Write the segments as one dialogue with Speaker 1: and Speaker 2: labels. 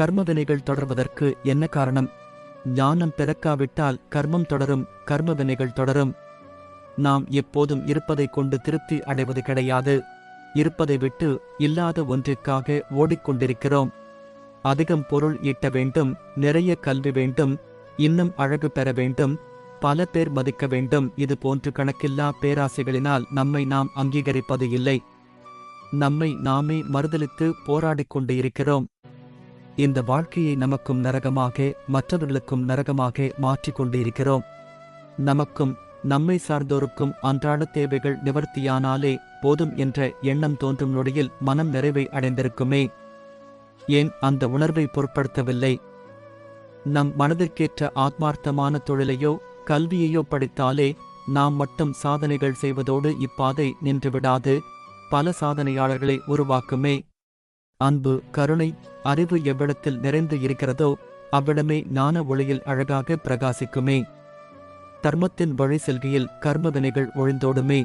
Speaker 1: கர்மவினைகள் தொடர்வதற்கு என்ன காரணம்? ஞானம் பிறக்காவிட்டால் கர்மம் தொடரும் கர்மவினைகள் தொடரும். நாம் எப்போதும் இருப்பதைக் கொண்டு திருப்தி அடைவது கிடையாது. இருப்பதை விட்டு இல்லாத ஒன்றிற்காக ஓடிக்கொண்டிருக்கிறோம். அதிகம் பொருள் ஈட்ட வேண்டும் நிறைய கல்வி வேண்டும் இன்னும் அழகு பெற வேண்டும் பல பேர் மதிக்க வேண்டும். இது போன்று கணக்கில்லா பேராசைகளினால் நம்மை நாம் அங்கீகரிப்பது இல்லை. நம்மை நாமே மறுதளித்து போராடிக் கொண்டு இருக்கிறோம் இந்த வாழ்க்கையை நமக்கும் நரகமாக மற்றவர்களுக்கும் நரகமாக மாற்றிக் இருக்கிறோம் நமக்கும் நம்மை சார்ந்தோருக்கும் அன்றாட தேவைகள் நிவர்த்தியானாலே போதும் என்ற எண்ணம் தோன்றும் நொடியில் மனம் நிறைவை அடைந்திருக்குமே. ஏன் அந்த உணர்வை பொருட்படுத்தவில்லை? நம் மனதிற்கேற்ற ஆத்மார்த்தமான தொழிலையோ கல்வியையோ படித்தாலே நாம் மட்டும் சாதனைகள் செய்வதோடு இப்பாதை நின்றுவிடாது. பல சாதனையாளர்களை உருவாக்குமே. அன்பு கருணை அறிவு எவ்விடத்தில் நிறைந்து இருக்கிறதோ அவ்விடமே ஞான ஒளியில் அழகாக பிரகாசிக்குமே. தர்மத்தின் வழி செல்கையில் கர்மவினைகள் ஒழிந்தோடுமே.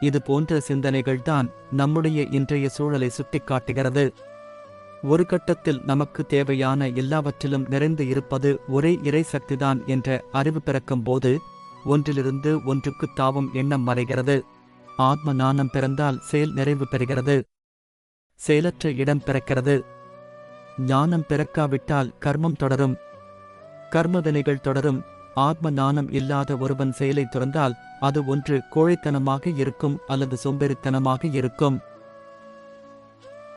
Speaker 1: இது போன்ற சிந்தனைகள்தான் நம்முடைய இன்றைய சூழலை சுட்டிக்காட்டுகிறது ஒரு கட்டத்தில் நமக்கு தேவையான எல்லாவற்றிலும் நிறைந்து இருப்பது ஒரே இறை சக்திதான் என்ற அறிவு பிறக்கும் போது ஒன்றிலிருந்து ஒன்றுக்கு தாவும் எண்ணம் மறைகிறது. ஆத்ம ஞானம் பிறந்தால் செயல் நிறைவு பெறுகிறது. செயலற்ற இடம் பிறக்கிறது. ஞானம் பிறக்காவிட்டால் கர்மம் தொடரும். கர்மதனைகள் தொடரும். ஆத்ம ஞானம் இல்லாத ஒருவன் செயலை துறந்தால் அது ஒன்று கோழைத்தனமாக இருக்கும் அல்லது சோம்பேறித்தனமாக இருக்கும்.